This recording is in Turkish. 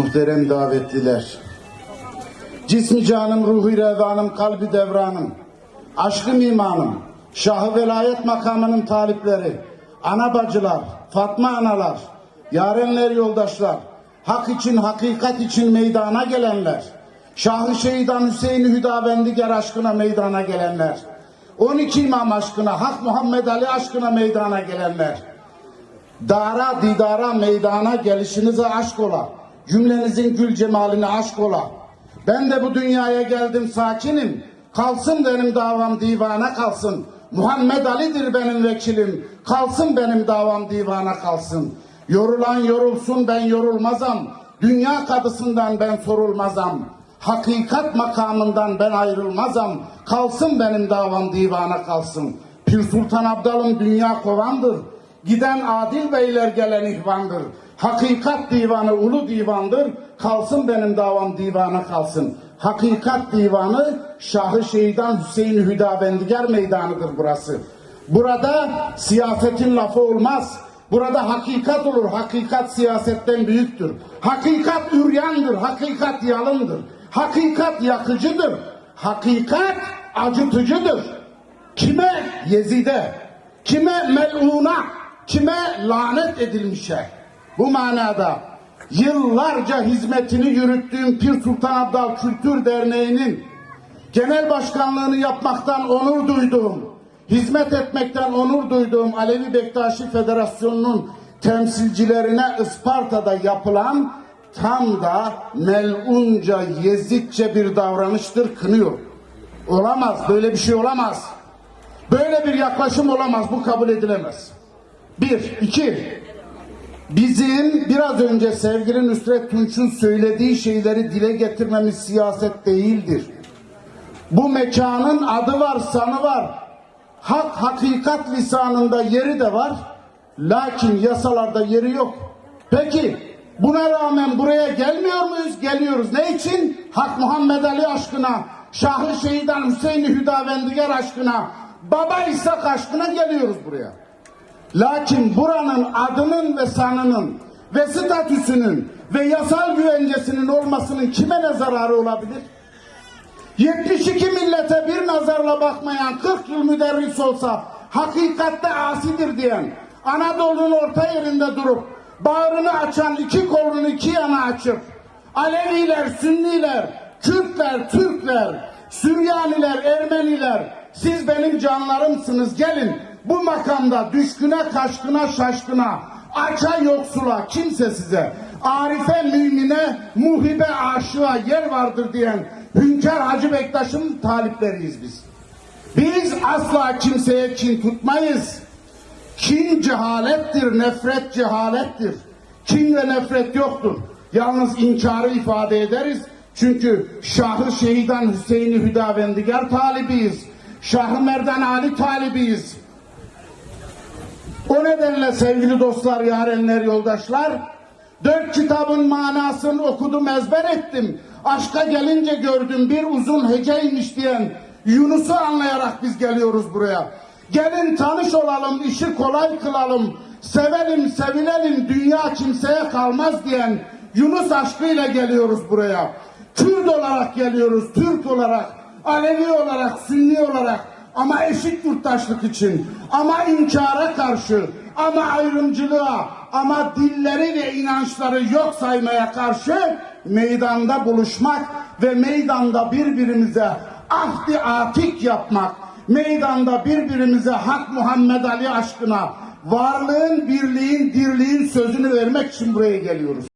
Muhterem davetliler. Cismi canım, ruhu revanım, kalbi devranım. Aşkım imanım, şahı velayet makamının talipleri, ana bacılar, Fatma analar, yarenler yoldaşlar, hak için, hakikat için meydana gelenler, Şahı Şehidan Hüseyin Hüdavendigar aşkına meydana gelenler, 12 imam aşkına, Hak Muhammed Ali aşkına meydana gelenler, Dara didara meydana gelişinize aşk ola. Cümlenizin gül cemaline aşk ola. Ben de bu dünyaya geldim sakinim. Kalsın benim davam divana kalsın. Muhammed Ali'dir benim vekilim. Kalsın benim davam divana kalsın. Yorulan yorulsun ben yorulmazam. Dünya kadısından ben sorulmazam. Hakikat makamından ben ayrılmazam. Kalsın benim davam divana kalsın. Pir Sultan Abdal'ın dünya kovandır. Giden adil beyler gelen ihvandır. Hakikat divanı ulu divandır. Kalsın benim davam divana kalsın. Hakikat divanı Şahı Şehidan Hüseyin Hüdavendigar meydanıdır burası. Burada siyasetin lafı olmaz. Burada hakikat olur. Hakikat siyasetten büyüktür. Hakikat üryandır. Hakikat yalındır. Hakikat yakıcıdır. Hakikat acıtıcıdır. Kime? Yezide. Kime? Mel'una. Kime? Lanet edilmişe. Bu manada yıllarca hizmetini yürüttüğüm Pir Sultan Abdal Kültür Derneği'nin genel başkanlığını yapmaktan onur duyduğum, hizmet etmekten onur duyduğum Alevi Bektaşi Federasyonu'nun temsilcilerine Isparta'da yapılan tam da melunca, yezitçe bir davranıştır, kınıyor. Olamaz, böyle bir şey olamaz. Böyle bir yaklaşım olamaz, bu kabul edilemez. Bir, iki, bizim biraz önce sevgili Nusret Tunç'un söylediği şeyleri dile getirmemiz siyaset değildir. Bu mekanın adı var, sanı var. Hak, hakikat lisanında yeri de var. Lakin yasalarda yeri yok. Peki buna rağmen buraya gelmiyor muyuz? Geliyoruz. Ne için? Hak Muhammed Ali aşkına, Şahı Şehidan Hüseyin Hüdavendigar aşkına, Baba İshak aşkına geliyoruz buraya. Lakin buranın adının ve sanının ve statüsünün ve yasal güvencesinin olmasının kime ne zararı olabilir? 72 millete bir nazarla bakmayan 40 yıl müderris olsa hakikatte asidir diyen Anadolu'nun orta yerinde durup bağrını açan iki kolunu iki yana açıp Aleviler, Sünniler, Kürtler, Türkler, Süryaniler, Ermeniler siz benim canlarımsınız gelin bu makamda düşküne, kaşkına, şaşkına, aça yoksula kimse size Arife mümine, muhibe aşığa yer vardır diyen Hünkar Hacı Bektaş'ın talipleriyiz biz. Biz asla kimseye kin tutmayız. Kin cehalettir, nefret cehalettir. Kin ve nefret yoktur. Yalnız inkarı ifade ederiz. Çünkü Şahı Şehidan Hüseyin Hüdavendigar talibiyiz. Şahı Merdan Ali talibiyiz. O nedenle sevgili dostlar, yarenler, yoldaşlar, dört kitabın manasını okudum, ezber ettim. Aşka gelince gördüm bir uzun heceymiş diyen Yunus'u anlayarak biz geliyoruz buraya. Gelin tanış olalım, işi kolay kılalım, sevelim, sevilelim, dünya kimseye kalmaz diyen Yunus aşkıyla geliyoruz buraya. Kürt olarak geliyoruz, Türk olarak, Alevi olarak, Sünni olarak ama eşit yurttaşlık için, ama inkara karşı, ama ayrımcılığa, ama dilleri ve inançları yok saymaya karşı meydanda buluşmak ve meydanda birbirimize ahdi atik yapmak, meydanda birbirimize Hak Muhammed Ali aşkına varlığın, birliğin, dirliğin sözünü vermek için buraya geliyoruz.